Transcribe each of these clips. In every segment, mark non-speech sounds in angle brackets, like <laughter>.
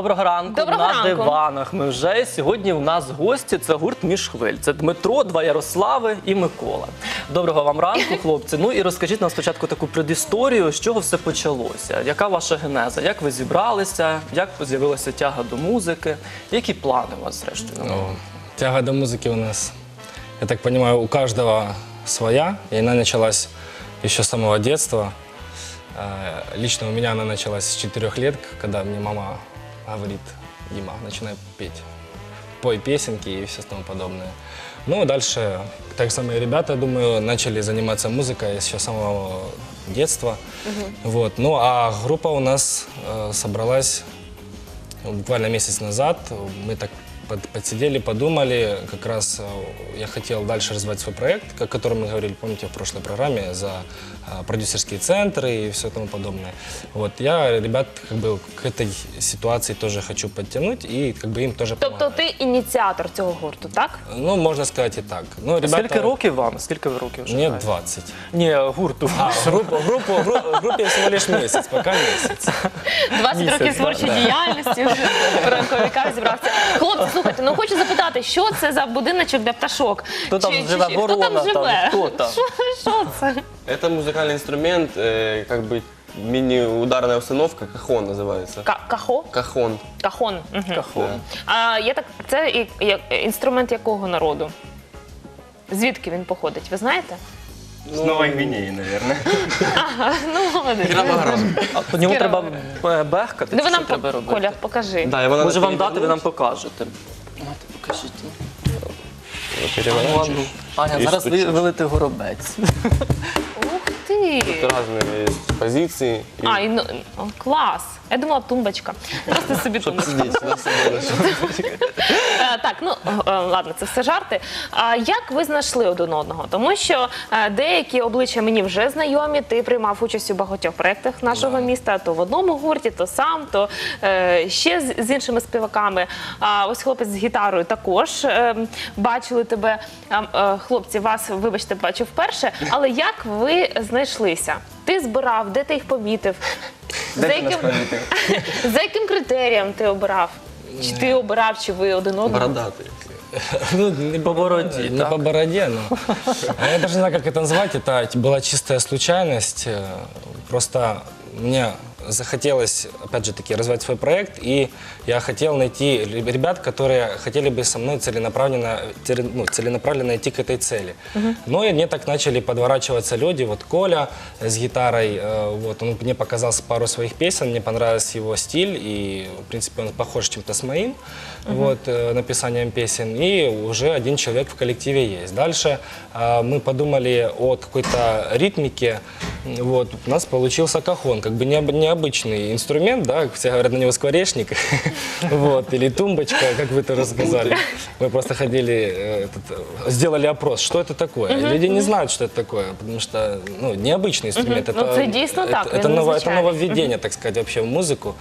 Доброго ранку Доброго на ранку. диванах. Ми вже сьогодні у нас гості. Це гурт Міжхвиль. Це Дмитро, два Ярослави і Микола. Доброго вам ранку, хлопці. Ну і розкажіть нам спочатку таку предісторію, з чого все почалося. Яка ваша генеза? Як ви зібралися? Як з'явилася тяга до музики? Які плани у вас зрештою? Ну, тяга до музыки у нас, я так понимаю, у каждого своя, и она началась еще с самого детства. Э, Лично у меня она началась с 4 лет, когда мне мама говорит, Дима, начинай петь, пой песенки и все тому подобное. Ну, дальше, так самые ребята, думаю, начали заниматься музыкой еще с самого детства. Вот. Ну, а группа у нас э, собралась Буквально месяц назад мы так под- подсидели, подумали. Как раз э, я хотел дальше развивать свой проект, о котором мы говорили, помните, в прошлой программе, за продюсерские центры и все тому подобное. Вот я ребят как бы к этой ситуации тоже хочу подтянуть и как бы им тоже Тобто помогать. ти ініціатор цього гурту, так? Ну, можно сказать и так. Ну, ребята... Скільки років вам? Скільки ви років вже? Мне граєте? 20. Ні, гурту. А, группу, группу, группу, группе всего лишь месяц, пока месяц. 20 Місяць, років творчої діяльності вже в ранковиках зібрався. Хлопці, слухайте, ну хочу запитати, що це за будиночок для пташок? Хто там Чи- чи- живе? чи- Хто Ворона там там? живе? Хто там? Що, що це? Это музыкальный инструмент, э, как бы мини-ударная установка, кахон называется. Ка- Кахо? Кахон. Кахон. Мгм. Кахон. А я так, це і- як- інструмент якого народу? Звідки він походить? Ви знаєте? С Новой Гвинеи, наверное. Ну, молодець. А по ньому треба е, бехкати. Ну чи ви що нам треба робити? Коля, покажи. Да, его надо Може вам дати, ви нам перевернуть. покажете. Мати, покажіть. Его переворачиваешь. Аня, І зараз ви стучиш. вилити горобець. Ух! Тут разные есть позиции. И А, і, ну, о, клас. Я думала, тумбочка. Просто собі тумбочка. <laughs> Е, Так, ну е, ладно, це все жарти. А як ви знайшли один одного? Тому що е, деякі обличчя мені вже знайомі. Ти приймав участь у багатьох проєктах нашого міста, то в одному гурті, то сам, то е, ще з, з іншими співаками. А ось хлопець з гітарою також е, бачили тебе. Е, хлопці, вас, вибачте, бачу вперше. Але як ви знайшлися? Ти збирав, де ти їх помітив? За <laughs> яким, за яким критерієм ти обирав? Чи ти обирав, чи ви один одного? Бородатый. <laughs> Ну, не По бороді, Не так? по бороде, но... <laughs> А Я даже не знаю, как это назвать. Это была чистая случайность. Э, Просто мне захотелось, опять же таки, развивать свой проект, и я хотел найти ре- ребят, которые хотели бы со мной целенаправленно, ну, целенаправленно идти к этой цели. Но и мне так начали подворачиваться люди. Вот Коля с гитарой, э, вот он мне показал пару своих песен, мне понравился его стиль, и, в принципе, он похож чем-то с моим, вот, э, написанием песен, и уже один человек в коллективе есть. Дальше э, мы подумали о какой-то ритмике, вот, у нас получился кахон, как бы необ- необычный инструмент, да, все говорят на него скворечник, <laughs> вот, или тумбочка, как вы тоже сказали. Мы просто ходили, э, э, сделали опрос, что это такое. Люди не знают, что это такое, потому что, ну, необычный инструмент. Ну, это это, так, это, это незвычайный. нововведение, так сказать, вообще в музыку.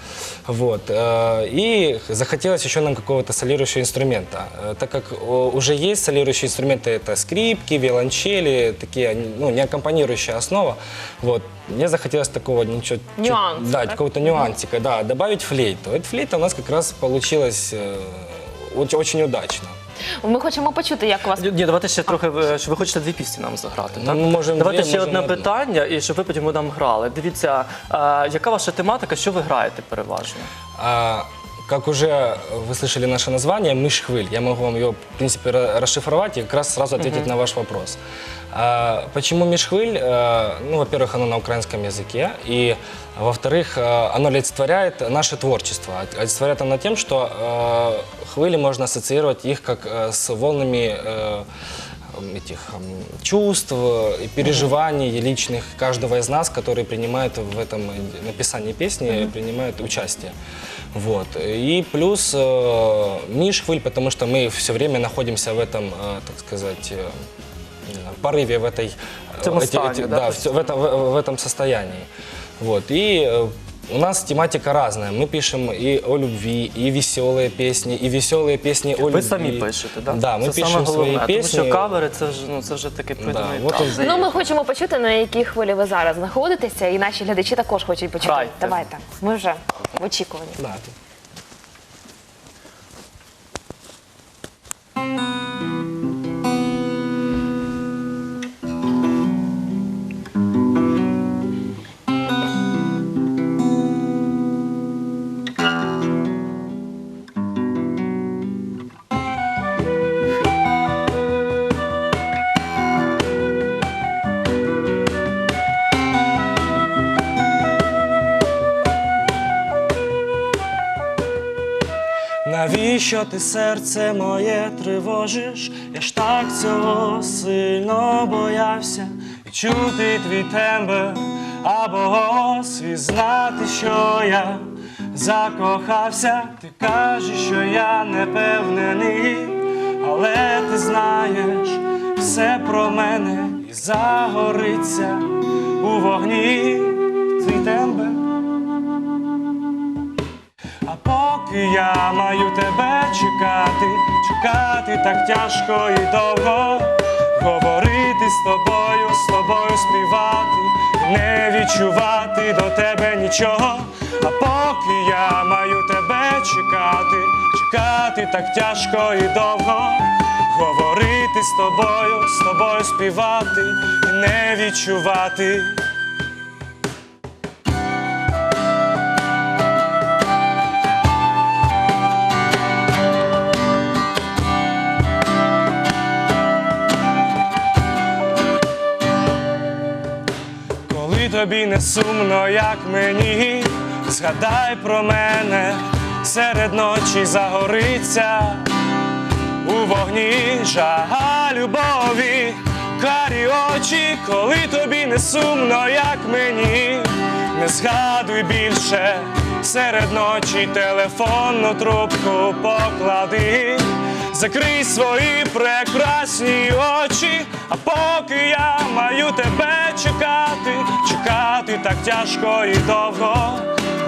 Вот. э, И захотелось еще нам какого-то солирующего инструмента. Так как уже есть солирующие инструменты, это скрипки, виолончели, такие, ну, не аккомпанирующая основа. Вот. Мне захотелось такого ничего... чуть- Нюанса, Да, какого-то нюансика, да. Добавить флейту. Эта флейта у нас как раз получилась э, очень, очень удачно. Ми хочемо почути, як у вас Ні, давайте ще трохи, е, що ви хочете дві пісні нам заграти. Ну, Так? Ну, можемо давайте дві, ще можемо одне одну. питання, і щоб ви потім нам грали. Дивіться, е, яка ваша тематика, що ви граєте переважно? А, как уже вы слышали наше название, мышь-хвыль, я могу вам ее, в принципе, ра- расшифровать и как раз сразу ответить на ваш вопрос. А, почему мишхвыль? А, ну, во-первых, оно на украинском языке, и, во-вторых, а, оно олицетворяет наше творчество. Олицетворяет оно тем, что а, хвыли можно ассоциировать их как а, с волнами э, этих м, чувств и переживаний личных каждого из нас, которые принимают в этом э, написании песни, принимают участие. Вот. И плюс э, Мишхвыль, потому что мы все время находимся в этом, э, так сказать, э, не знаю, порыве, в этой... В этом эти- стане, эти- да, да, то в, есть? в этом, в, в этом состоянии. Вот. И э, у нас тематика разная. Мы пишем и о любви, и веселые песни, и веселые песни о любви. Ви самі пишете, так? Да, ми це пишемо саме головне, свої тому пісні. що кавери це вже, ну, це вже таке придуманий от танц. і- ну ми хочемо почути, на якій хвилі ви зараз знаходитеся, і наші глядачі також хочуть почути. Грайте. Давайте. Ми вже в очікуванні. Да. Навіщо ти серце моє тривожиш? Я ж так цього сильно боявся І чути твій тембр або голос і знати, що я закохався. Ти кажеш, що я не певнений, але ти знаєш все про мене і загориться у вогні твій тембр. А поки я маю тебе чекати, чекати так тяжко і довго, говорити з тобою, з тобою співати, не відчувати до тебе нічого. А поки я маю тебе чекати, чекати так тяжко і довго, говорити з тобою, з тобою співати і не відчувати. Тобі не сумно, як мені, згадай про мене, серед ночі загориться. У вогні жага любові, карі очі, коли тобі не сумно, як мені, не згадуй більше серед ночі телефонну трубку поклади. Закрий свої прекрасні очі, а поки я маю тебе чекати, чекати так тяжко і довго,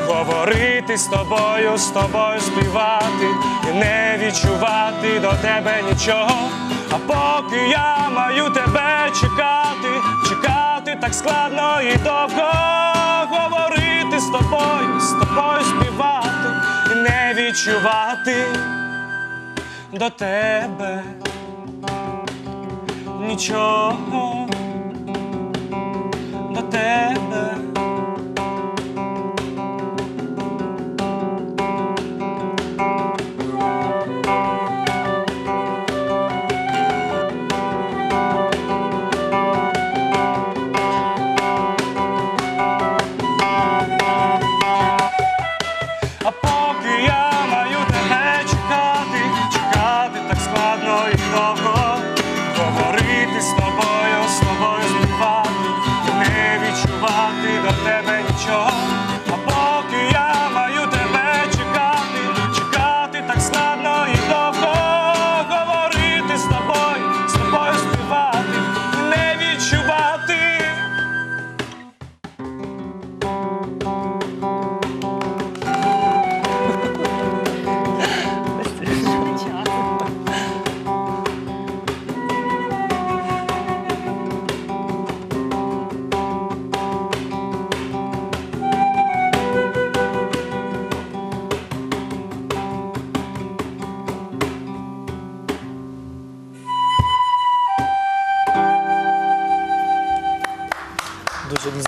говорити з тобою, з тобою співати і не відчувати до тебе нічого. А поки я маю тебе чекати, чекати так складно і довго, говорити з тобою, з тобою співати і не відчувати до тебе нічого до тебе.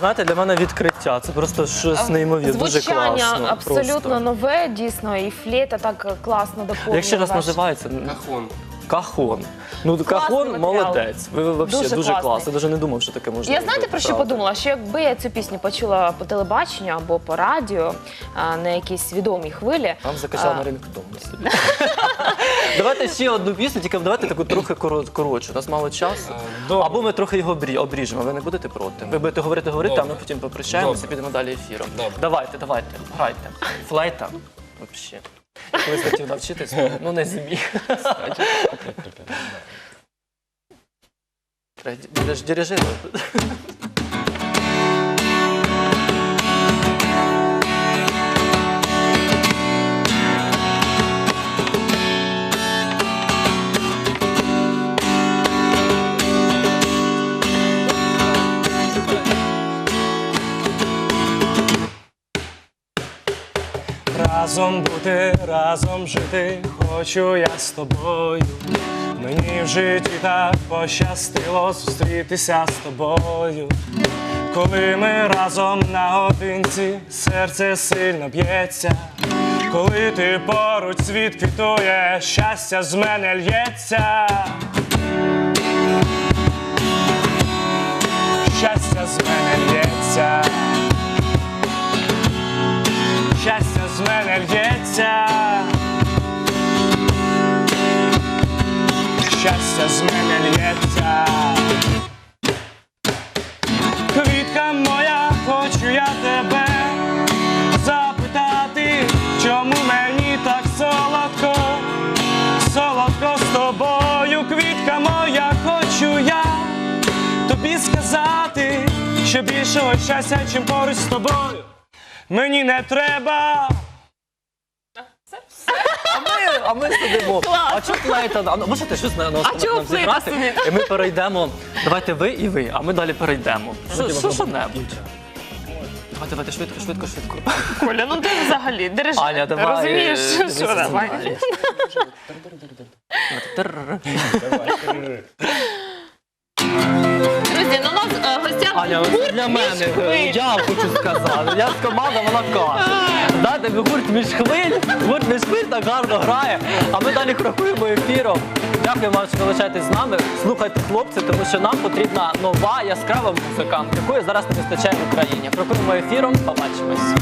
Знаєте, для мене відкриття. Це просто щось неймовірне. Дуже Звучання абсолютно просто. нове, дійсно, і флейта так класно доповнює. Як ще раз ваш- називається? Кахон. Кахон. Ну, кахон молодець. Ви взагалі Дуже дуже, класно. Я навіть не думав, що таке можна. Я знаєте про що правда. подумала? Що якби я цю пісню почула по телебаченню або по радіо а, на якійсь відомій хвилі. Вам закачав а, на рингтон собі. <laughs> Давайте ще одну пісню, тільки давайте таку трохи коротшу. У нас мало часу. добре. Або ми трохи його обрі- обріжемо. Ви не будете проти. Ви будете говорити, говорити, а ми потім попрощаємося, підемо далі ефіром. Добре. Давайте, давайте, грайте. Флейта. Взагалі. Колись хотів навчитись, ну не зміг. Будеш дирижирувати. Разом бути, разом жити, хочу я з тобою. Мені в житті так пощастило зустрітися з тобою. Коли ми разом наодинці, серце сильно б'ється. Коли ти поруч світ квітує, щастя з мене лється. Щастя з мене лється. серця, щастя з мене лється. Квітка моя, хочу я тебе запитати, чому мені так солодко, солодко з тобою, квітка моя, хочу я тобі сказати, що більшого щастя, чим поруч з тобою. Мені не треба. А ми, а сидимо. А чого плейта? А ну, можете щось на нас А чого нам плейта зіграти? І ми перейдемо. Давайте ви і ви, а ми далі перейдемо. Що, що, що небудь? Давайте, давайте, швидко, швидко, швидко. Коля, ну ти взагалі держи. Аня, давай. Розумієш, е, що дивися давай. мною. Аня, ось для мене, я хочу сказати. Я з команда, вона каже. Дайте гурт між хвиль, гурт між хвиль так гарно грає. А ми далі крокуємо ефіром. Дякую вам, що залишаєтесь з нами. Слухайте хлопців, тому що нам потрібна нова яскрава музика, якої зараз не вистачає в Україні. Крокуємо ефіром, побачимось.